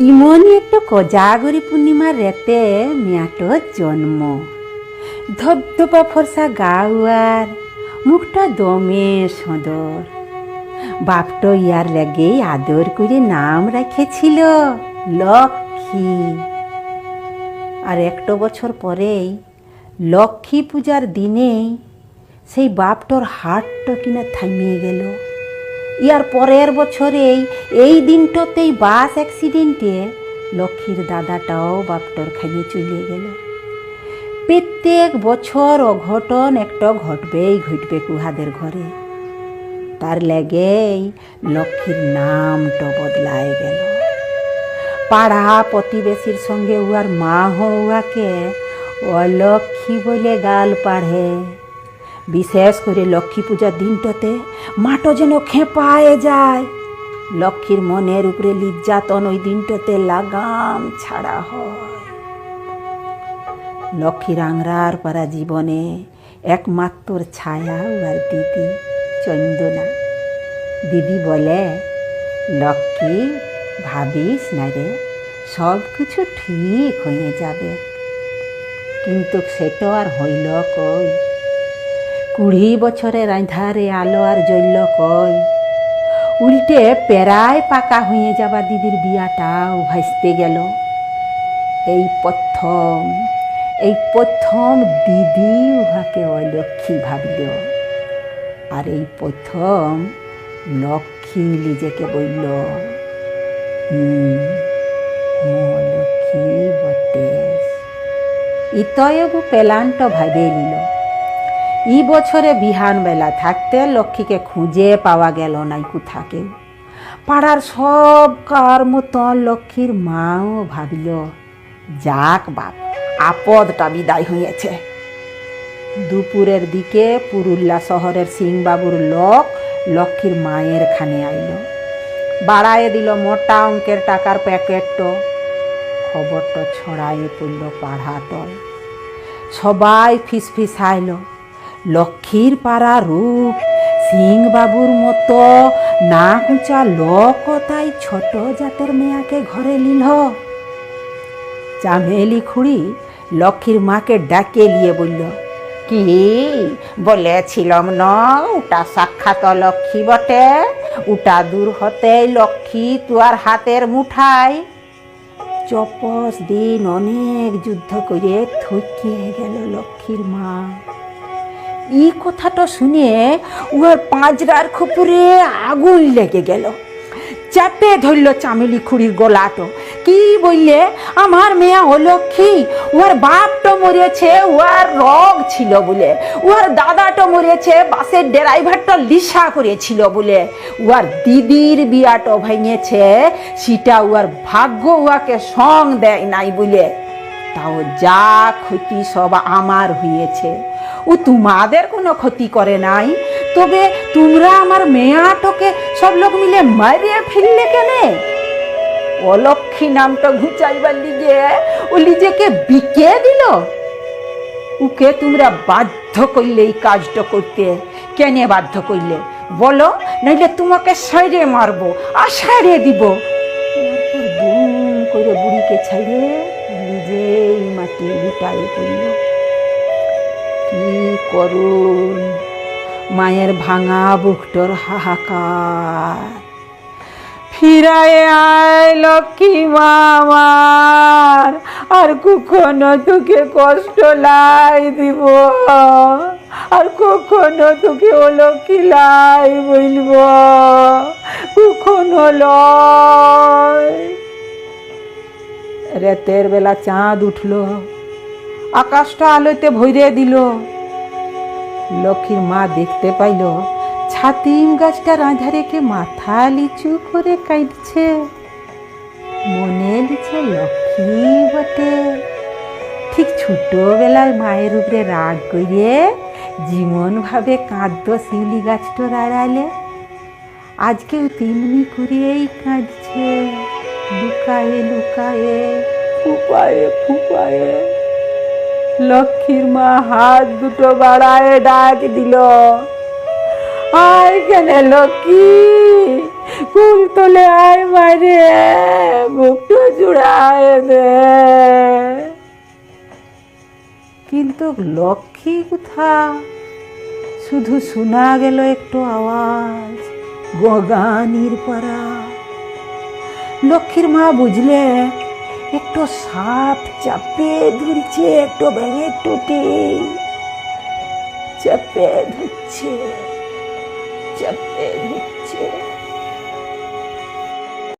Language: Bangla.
ইমনি একটু কোজাগরি পূর্ণিমার রেতে মিয়াটোর জন্ম। ধবধবা ফর্সা গাওয়ার, মুখটা দমে সদর। বাপটো ইয়ার লাগে আদর করে নাম রেখেছিল লক্ষ্মী। আর একটা বছর পরেই লক্ষ্মী পূজার দিনেই সেই বাপটোর হাটটা কিনা থামিয়ে গেল। ইয়ার পরের বছরেই এই দিনটাতেই বাস অ্যাক্সিডেন্টে লক্ষ্মীর দাদাটাও বাপটোর খাইয়ে চলে গেল। প্রত্যেক বছর অঘটন একটা ঘটবেই, ঘটবে কুহাদের ঘরে। তার লেগেই লক্ষ্মীর নামটা বদলায় গেল। পাড়া প্রতিবেশীর সঙ্গে উহার মা হওয়াকে অলক্ষ্মী বলে গাল পাড়ে। বিশেষ করে লক্ষ্মী পূজার দিনটাতে মাটো যেন খেপায়ে যায়। লক্ষ্মীর মনের উপরে নির্যাতন ওই দিনটাতে লাগাম ছাড়া হয়। লক্ষ্মীর আংরার পারা জীবনে একমাত্র ছায়া আর দিদি চন্দনা। দিদি বলে, লক্ষ্মী, ভাবিস না রে সব কিছু ঠিক হয়ে যাবে। কিন্তু সেটা আর হইল কই? কুড়ি বছরে রাঁধারে আলো আর জ্বলল কই। উল্টে পেরায় পাকা হয়ে যাবা দিদির বিয়াটাও ভাসতে গেল। এই প্রথম এই প্রথম দিদি উহাকে অলক্ষ্মী ভাবিল। আর এই প্রথম লক্ষ্মী নিজেকে বলল লক্ষ্মী বটে ইতয়বু পেলান্ট ভাবে নিল। ই বছরে বিহান বেলা থাকতে লক্ষ্মীকে খুঁজে পাওয়া গেল নাই কোথাকে পাড়ার সব কার মতন লক্ষ্মীর মাও ভাবিল, যাক বাপ, আপদটা বিদায় হয়েছে দুপুরের দিকে পুরুল্লা শহরের সিংবাবুর লোক লক্ষ্মীর মায়ের খানে আইল। বাড়ায় দিল মোটা অঙ্কের টাকার প্যাকেটটো। খবরটা ছড়াইয়ে পড়ল পাড়াটয় সবাই ফিস ফিস আইল লক্ষ্মীর পাড়া রূপ। সিংবাবুর মতো না উঁচা লোক তাই ছোট জাতের মেয়াকে ঘরে নিল। চামেলি খুড়ি লক্ষ্মীর মাকে ডাকে নিয়ে বলল, কি বলেছিলাম না ওটা সাক্ষাৎ লক্ষ্মী বটে। ওটা দূর হতে লক্ষ্মী তুয়ার হাতের মুঠাই। চপস দিন অনেক যুদ্ধ করে থকিয়ে গেল লক্ষ্মীর মা। এই কথাটা শুনে উহার পাঁচরার খপুরে আগুন লেগে গেল। চাপে ধরল চামেলি খুড়ির গলাটো। কি বললে? আমার মেয়া অলক্ষী উহার বাপটো মরেছে, উহার রগ ছিল বলে। উহার দাদাটো মরেছে, বাসের ড্রাইভারটা লিসা করেছিল বলে। উহার দিদির বিয়াটো ভেঙেছে সেটা উহার ভাগ্য উহাকে সং দেয় নাই বলে। তাও যা ক্ষতি সব আমার হয়েছে ও তোমাদের কোনো ক্ষতি করে নাই। তবে তোমরা আমার মেয়াটোকে সব লোক মিলে মারিয়ে ফেললে কেনে? অলক্ষী নামটা ঘুচাইবার লিগে ও নিজেকে বিকে দিল। ওকে তোমরা বাধ্য করলে এই কাজটা করতে। কেনে বাধ্য করলে? বলো, নইলে তোমাকে সাইরে মারবো, আর সাইরে দিব। করে বুড়িকে ছাইড়ে নিজেই মাটি লুটাই পড়ল। কি করুন? মায়ের ভাঙা বুকটোর হাহাকার। ফিরায় আয় লক্ষ্মী মামার, আর কখনো তোকে কষ্ট লাই দিব। আর কখনো তোকে অলক্ষী লাই বলব। কখনো লয়। রাতের বেলা চাঁদ উঠল। আকাশটা আলোতে ভরে দিল। লক্ষ্মীর মা দেখতে পাইল, ছাতিম গাছটা রাঁধা রেখে মাথা লিচু করে কাঁদছে। মনে লিছে লক্ষ্মী বটে। ঠিক ছোটবেলায় মায়ের উপরে রাগ করিয়ে জীবন ভাবে কাঁদতো শিউলি গাছটার আড়ালে। আজকেও তেমনি করেই কাঁদছে। লুকায়ে লুকায়ে, ফুপায়ে ফুপায়ে। লক্ষ্মীর মা হাত দুটো বাড়ায় ডাক দিল, আয় কেন লক্ষ্মী কুল তোলে আয় মারে বুকটা জুড়ায় দে। কিন্তু লক্ষ্মী কোথা? শুধু শোনা গেল একটু আওয়াজ, গগানির পাড়া। লক্ষ্মীর মা বুঝলে একটু সাপ চাপে ধরছে একটু ভেঙে টুটি। চাপে ধরছে চাপে ধরছে।